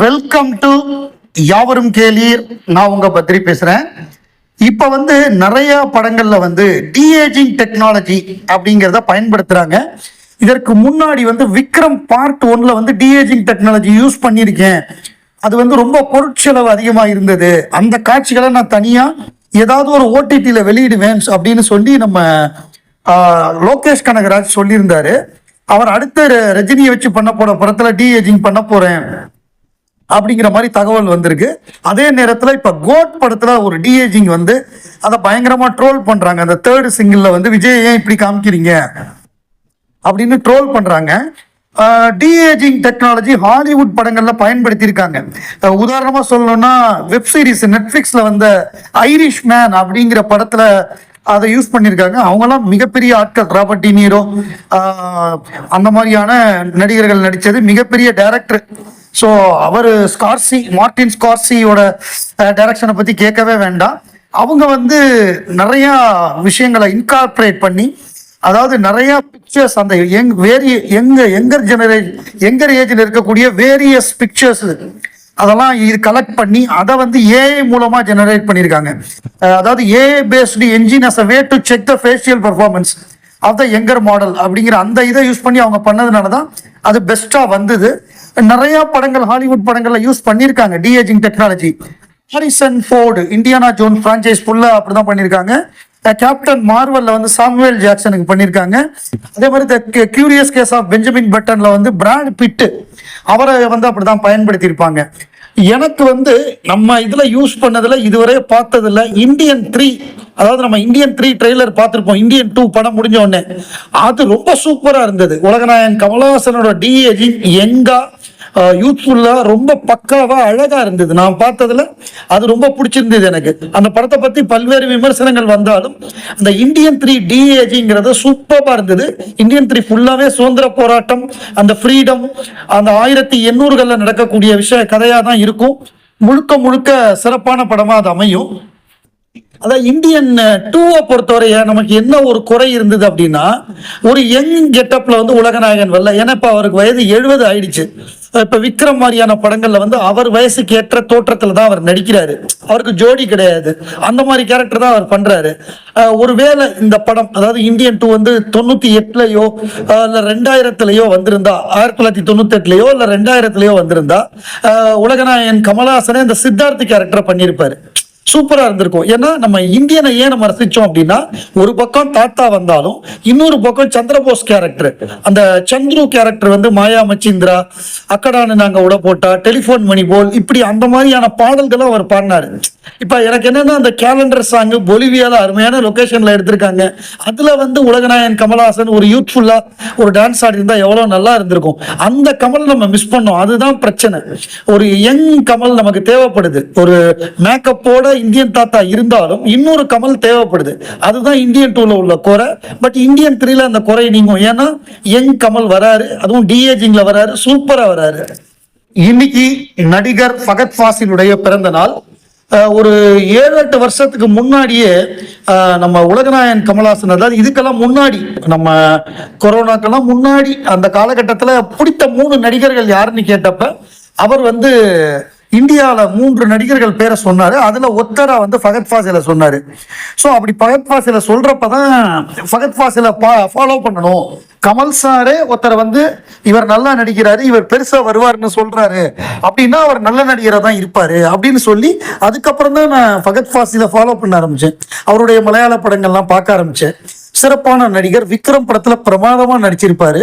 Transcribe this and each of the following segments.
Welcome to யாவரும் கேளீர். நான் உங்க பத்ரி பேசுறேன். இப்போ வந்து நிறைய படங்கள்ல வந்து டிஏஜிங் டெக்னாலஜி அப்படிங்கிறத பயன்படுத்துறாங்க. இதற்கு முன்னாடி வந்து விக்ரம் பார்ட் ஒன்ல வந்து டிஏஜிங் டெக்னாலஜி யூஸ் பண்ணியிருக்கேன். அது வந்து ரொம்ப பொருட்செலவு அதிகமாக இருந்தது. அந்த காட்சிகளை நான் தனியா ஏதாவது ஒரு ஓடிடியில் வெளியிடுவேன் அப்படின்னு சொல்லி நம்ம லோகேஷ் கனகராஜ் சொல்லியிருந்தாரு. அவர் அடுத்த ரஜினியை வச்சு பண்ண போற படத்தில் டிஏஜிங் பண்ண போறேன். அப்படிங்கிற மாதிரி தகவல் வந்திருக்கு. அதே நேரத்தில் இப்போ கோட் படத்தில் ஒரு டிஏஜிங் வந்து அதை பயங்கரமாக ட்ரோல் பண்ணுறாங்க அந்த தேர்டு சிங்கிளில் வந்து விஜய் ஏன் இப்படி காமிக்கிறீங்க? அப்படின்னு ட்ரோல் பண்ணுறாங்க டிஏஜிங் டெக்னாலஜி ஹாலிவுட் படங்களில் பயன்படுத்தியிருக்காங்க. உதாரணமாக சொல்லணும்னா வெப் சீரிஸ் நெட்ஃப்ளிக்ஸில் வந்த ஐரிஷ் மேன் அப்படிங்கிற படத்தில் அதை யூஸ் பண்ணியிருக்காங்க. அவங்களாம் மிகப்பெரிய ஆட்கள். ராபர்ட் டினீரோ அந்த மாதிரியான நடிகர்கள் நடித்தது மிகப்பெரிய டேரக்டர் ஸோ அவர் ஸ்கார்சி மார்டின் ஸ்கார்சியோட டைரக்ஷனை பற்றி கேட்கவே வேண்டாம். அவங்க வந்து நிறையா விஷயங்களை இன்கார்பரேட் பண்ணி அதாவது நிறையா பிக்சர்ஸ் அந்த யங் வேரிய எங்க எங்கர் ஜெனரேஷன் எங்கர் ஏஜில் இருக்கக்கூடிய வேரியஸ் பிக்சர்ஸ் அதெல்லாம் இது கலெக்ட் பண்ணி அதை வந்து ஏஐ மூலமாக ஜெனரேட் பண்ணியிருக்காங்க. அதாவது AI based engine as a way to check the facial performance of the anchor model அப்படிங்கிற அந்த இதை யூஸ் பண்ணி அவங்க பண்ணதுனால தான் அது பெஸ்ட்டாக வந்தது. நிறைய படங்கள் ஹாலிவுட் படங்கள்ல யூஸ் பண்ணியிருக்காங்க. Deaging technology Harrison Ford Indiana Jones franchise ஃபுல்லாக அப்படிதான் பண்ணியிருக்காங்க. கேப்டன் மார்வல்ல வந்து சாமுவேல் ஜாக்சனுக்கு பண்ணியிருக்காங்க. அதே மாதிரி the curious case of Benjamin பட்டன்ல வந்து பிராண்ட் பிட்டு அவரை வந்து அப்படிதான் பயன்படுத்தியிருப்பாங்க. எனக்கு வந்து நம்ம இதுல யூஸ் பண்ணதுல இதுவரை பார்த்ததுல இந்தியன் த்ரீ அதாவது நம்ம இந்தியன் த்ரீ ட்ரெய்லர் பார்த்துருப்போம். இந்தியன் டூ படம் முடிஞ்ச உடனே. அது ரொம்ப சூப்பரா இருந்தது. உலகநாயகன் கமலஹாசனோட டிஏஜி எங்கா யூத்ஃபுல்லாக ரொம்ப பக்காவாக அழகாக இருந்தது. நான் பார்த்ததுல அது ரொம்ப பிடிச்சிருந்தது எனக்கு. அந்த படத்தை பற்றி பல்வேறு விமர்சனங்கள் வந்தாலும் அந்த இந்தியன் த்ரீ டிஏஜிங்கிறது சூப்பராக இருந்தது. இந்தியன் த்ரீ ஃபுல்லாகவே சுதந்திர போராட்டம் அந்த ஃப்ரீடம் அந்த ஆயிரத்தி எண்ணூறுகளில் நடக்கக்கூடிய விஷய கதையாக தான் இருக்கும். முழுக்க முழுக்க சிறப்பான படமாக அது அமையும். அதான் இந்தியன் டூவை பொறுத்தவரைய நமக்கு என்ன ஒரு குறை இருந்தது அப்படின்னா ஒரு யங் கெட்டப்பில் வந்து உலகநாயகன் வரல. ஏன்னா இப்போ அவருக்கு வயது எழுபது ஆயிடுச்சு. இப்ப விக்ரம் மாதிரியான படங்கள்ல வந்து அவர் வயசுக்கு ஏற்ற தோற்றத்துல தான் அவர் நடிக்கிறாரு. அவருக்கு ஜோடி கிடையாது. அந்த மாதிரி கேரக்டர் தான் அவர் பண்றாரு. ஒருவேளை இந்த படம் அதாவது இந்தியன் டூ வந்து தொண்ணூத்தி எட்டுலயோ இல்லை இல்ல ரெண்டாயிரத்துலயோ வந்திருந்தா ஆயிரத்தி தொள்ளாயிரத்தி தொண்ணூத்தி எட்டுலயோ இல்ல ரெண்டாயிரத்துலயோ வந்திருந்தா உலகநாயகன் கமலஹாசனே இந்த சித்தார்த்து கேரக்டரை பண்ணியிருப்பாரு. சூப்பராக இருந்திருக்கும். ஏன்னா நம்ம இந்தியனை ஏன் நம்ம ரசித்தோம் அப்படின்னா ஒரு பக்கம் தாத்தா வந்தாலும் இன்னொரு பக்கம் சந்திரபோஸ் கேரக்டர் அந்த சந்துரு கேரக்டர் வந்து மாயா மச்சிந்திரா அக்கடானு நாங்கள் உட போட்டா டெலிஃபோன் மணி போல் இப்படி அந்த மாதிரியான பாடல்களும் அவர் பாடினாரு. இப்போ எனக்கு என்னன்னா அந்த கேலண்டர் சாங் பொலிவியால அருமையான லொக்கேஷனில் எடுத்திருக்காங்க. அதில் வந்து உலகநாயகன் கமலஹாசன் ஒரு யூத்ஃபுல்லாக ஒரு டான்ஸ் ஆடிருந்தால் எவ்வளோ நல்லா இருந்திருக்கும். அந்த கமல் நம்ம மிஸ் பண்ணோம். அதுதான் பிரச்சனை. ஒரு யங் கமல் நமக்கு தேவைப்படுது. ஒரு மேக்கப்போட இந்தியன் தாத்தா இருந்தாலும் இன்னொரு கமல் தேவைப்படுது. அதுதான் இந்தியன் டூல உள்ள குறை. பட் இந்தியன் த்ரீல அந்த குறை நீங்கும். ஏன்னா யங் கமல் வராரு. அதுவும் டிஏஜிங்ல வராரு. சூப்பரா வராரு. இன்னைக்கு நடிகர் ஃபகத் ஃபாசிலுடைய பிறந்த நாள். ஒரு ஏழு எட்டு வருஷத்துக்கு முன்னாடியே நம்ம உலகநாயகன் கமல்ஹாசன் அதாவது இதுக்கெல்லாம் முன்னாடி நம்ம கொரோனாக்கெல்லாம் முன்னாடி அந்த காலகட்டத்தில் பிடித்த மூணு நடிகர்கள் யாருன்னு கேட்டப்ப அவர் வந்து இந்தியாவில் மூன்று நடிகர்கள் பேரை சொன்னாரு. அதுல ஒத்தரா வந்து ஃபகத் ஃபாசில சொன்னாரு. ஸோ அப்படி ஃபகத் ஃபாசில சொல்றப்ப தான் ஃபகத் ஃபாசில ஃபாலோ பண்ணணும். கமல் சாரே ஒருத்தர் வந்து இவர் நல்லா நடிக்கிறாரு இவர் பெருசா வருவார்னு சொல்றாரு. அப்படின்னா அவர் நல்ல நடிகரா தான் இருப்பாரு அப்படின்னு சொல்லி அதுக்கப்புறம் தான் நான் ஃபகத் ஃபாசில ஃபாலோ பண்ண ஆரம்பிச்சேன். அவருடைய மலையாள படங்கள்லாம் பார்க்க ஆரம்பிச்சேன். சிறப்பான நடிகர் விக்ரம் படத்துல பிரமாதமா நடிச்சிருப்பாரு.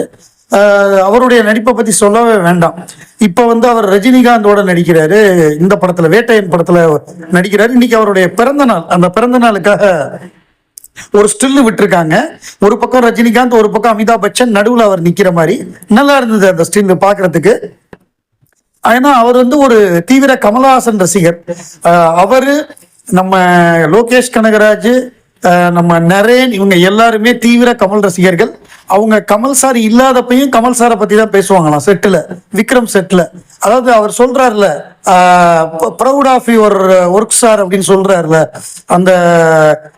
அவருடைய நடிப்பை பற்றி சொல்லவே வேண்டாம். இப்போ வந்து அவர் ரஜினிகாந்தோட நடிக்கிறாரு. இந்த படத்தில் வேட்டையன் படத்தில் நடிக்கிறாரு. இன்னைக்கு அவருடைய பிறந்த நாள். அந்த பிறந்த நாளுக்காக ஒரு ஸ்டில்லு விட்டுருக்காங்க. ஒரு பக்கம் ரஜினிகாந்த் ஒரு பக்கம் அமிதாப் பச்சன் நடுவில் அவர் நிற்கிற மாதிரி. நல்லா இருந்தது அந்த ஸ்டில்லு பார்க்கறதுக்கு ஏன்னா அவர் வந்து ஒரு தீவிர கமலஹாசன் ரசிகர். அவர் அவரு நம்ம லோகேஷ் கனகராஜ் நம்ம நரேன் இவங்க எல்லாருமே தீவிர கமல் ரசிகர்கள். அவங்க கமல் சார் இல்லாதப்பையும் கமல் சாரை பத்தி தான் பேசுவாங்களாம் செட்டில் விக்ரம் செட்டில் அதாவது அவர் சொல்றாருல proud of your work sir அப்படின்னு சொல்றாருல அந்த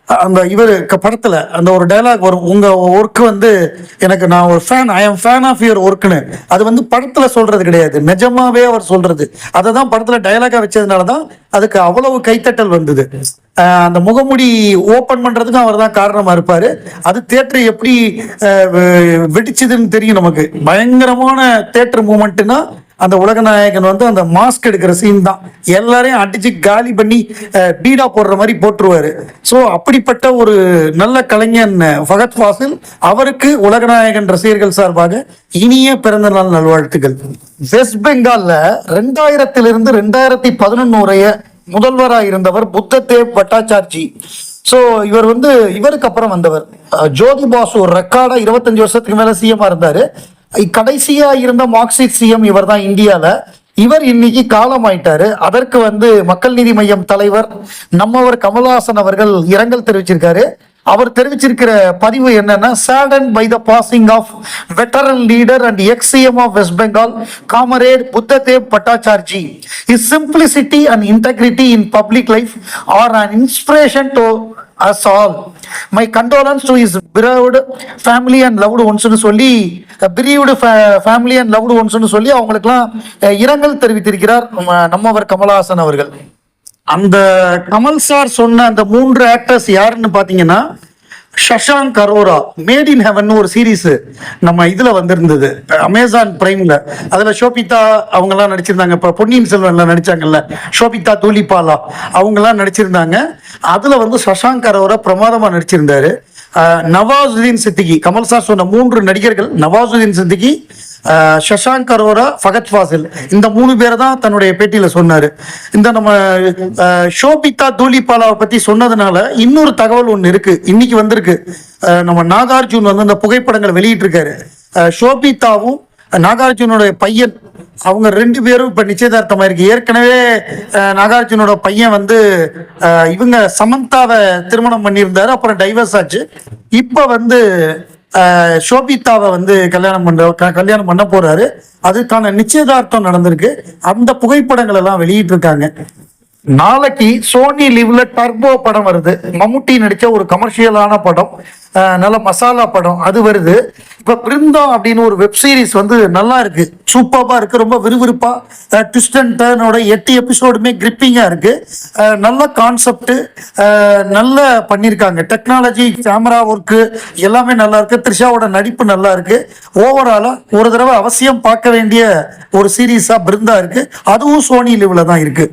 அந்த இவர் படத்துல அந்த ஒரு டைலாக் வரும். உங்க ஒர்க் வந்து எனக்கு நான் ஒரு fan I am fan of your ஒர்க்னு அது வந்து படத்துல சொல்றது கிடையாது. நிஜமாவே அவர் சொல்றது. அதை தான் படத்துல டைலாகா வச்சதுனால தான் அதுக்கு அவ்வளவு கைத்தட்டல் வந்தது. அந்த முகமுடி ஓபன் பண்றதுக்கும் அவர் தான் காரணமா இருப்பாரு. அது தேட்டர் எப்படி வெ- வெடிச்சதுன்னு தெரியும் நமக்கு. பயங்கரமான தேட்டர் மூமெண்ட்னா அந்த உலகநாயகன் வந்து அந்த மாஸ்க் எடுக்கிற சீன் தான். எல்லாரையும் அடிச்சு காலி பண்ணி பீடா போடுற மாதிரி போட்டுருவாரு. ஸோ அப்படிப்பட்ட ஒரு நல்ல கலைஞன் ஃபகத் ஃபாசில் அவருக்கு உலகநாயகன் ரசிகர்கள் சார்பாக இனிய பிறந்த நாள் நல்வாழ்த்துக்கள். வெஸ்ட் பெங்கால்ல ரெண்டாயிரத்திலிருந்து ரெண்டாயிரத்தி பதினொன்னு உரைய முதல்வராக இருந்தவர் புத்ததேவ் பட்டாச்சார்ஜி. ஸோ இவர் வந்து இவருக்கு அப்புறம் வந்தவர். ஜோதி பாசு ஒரு ரெக்கார்டாக இருபத்தஞ்சு வருஷத்துக்கு மேலே சிஎம்மாக இருந்தார். கடைசியா இருந்த மார்க்சிஸ்ட் சிஎம் இவர் தான் இந்தியால. இவர் இன்னைக்கு காலம் ஆயிட்டாரு. அதற்கு வந்து மக்கள் நீதி மையம் தலைவர் நம்மவர் கமல்ஹாசன் அவர்கள் இரங்கல் தெரிவிச்சிருக்காரு. அவர் தெரிவிச்சிருக்கிற பதிவு என்னன்னா saddened by the passing of veteran leader and ex CM of West Bengal comrade Buddhadeb Bhattacharjee his simplicity and integrity in public life are an inspiration to us all my condolences to his bereaved family and loved ஒன்ஸ்னு சொல்லி bereaved family and loved ஒன்ஸ்னு சொல்லி அவங்களுக்கெல்லாம் இரங்கல் தெரிவித்திருக்கிறார் நம்ம- நம்மவர் கமலஹாசன் அவர்கள். அந்த Kamal sir சொன்ன அந்த மூன்று ஆக்டர்ஸ் யாருன்னு பார்த்தீங்கன்னா Shashank Arora made in heaven ஒரு சீரீஸ் நம்ம இதுல வந்திருந்தது. அமேசான் பிரைம்ல அதுல ஷோபிதா அவங்க எல்லாம் நடிச்சிருந்தாங்க. இப்ப பொன்னியின் செல்வன்ல நடிச்சாங்கல்ல. ஷோபிதா தூலிபாலா அவங்க எல்லாம் நடிச்சிருந்தாங்க. அதுல வந்து சஷாங்க் அரோரா பிரமாதமா நடிச்சிருந்தாரு. நவாசுதீன் சித்திகி கமல் சார் சொன்ன மூன்று நடிகர்கள் நவாசுதீன் சித்திகி அஹ் சஷாங்க் அரோரா ஃபகத் ஃபாசில். இந்த மூணு பேரை தான் தன்னுடைய பேட்டியில் சொன்னார். இந்த நம்ம ஷோபிதா தூலிபாலாவை பற்றி சொன்னதுனால இன்னொரு தகவல் ஒன்று இருக்குது இன்னைக்கு வந்திருக்கு. நம்ம நாகார்ஜுன் வந்து அந்த புகைப்படங்களை வெளியிட்டிருக்காரு. ஷோபிதாவும் நாகார்ஜுனோடைய பையன் அவங்க ரெண்டு பேரும் இப்ப நிச்சயதார்த்தமாக இருக்கு. ஏற்கனவே நாகார்ஜுனோட பையன் வந்து இவங்க சமந்தாவை திருமணம் பண்ணியிருந்தாரு அப்புறம் டைவர்ஸ் ஆச்சு. இப்ப வந்து ஷோபிதாவை வந்து கல்யாணம் பண்ண க- கல்யாணம் பண்ண போறாரு. அதுக்கான நிச்சயதார்த்தம் நடந்திருக்கு. அந்த புகைப்படங்கள் எல்லாம் வெளியிட்டு இருக்காங்க நாளைக்கு சோனி லிவ்ல டர்போ படம் வருது. மம்முட்டி நடிச்ச ஒரு கமர்ஷியலான படம் நல்ல மசாலா படம் அது வருது. இப்ப பிருந்தம் அப்படின்னு ஒரு வெப் சீரிஸ் வந்து நல்லா இருக்கு. சூப்பர்பா இருக்கு ரொம்ப விறுவிறுப்பா. ட்விஸ்ட் அண்ட் டர்னோட எட்டு எபிசோடுமே கிரிப்பிங்கா இருக்கு. நல்ல கான்செப்ட் நல்ல பண்ணியிருக்காங்க டெக்னாலஜி கேமரா ஒர்க்கு எல்லாமே நல்லா இருக்கு. த்ரிஷாவோட நடிப்பு நல்லா இருக்கு. ஓவராலா ஒரு தடவை அவசியம் பார்க்க வேண்டிய ஒரு சீரீஸா பிருந்தா இருக்கு. அதுவும் சோனி லிவ்ல தான் இருக்கு.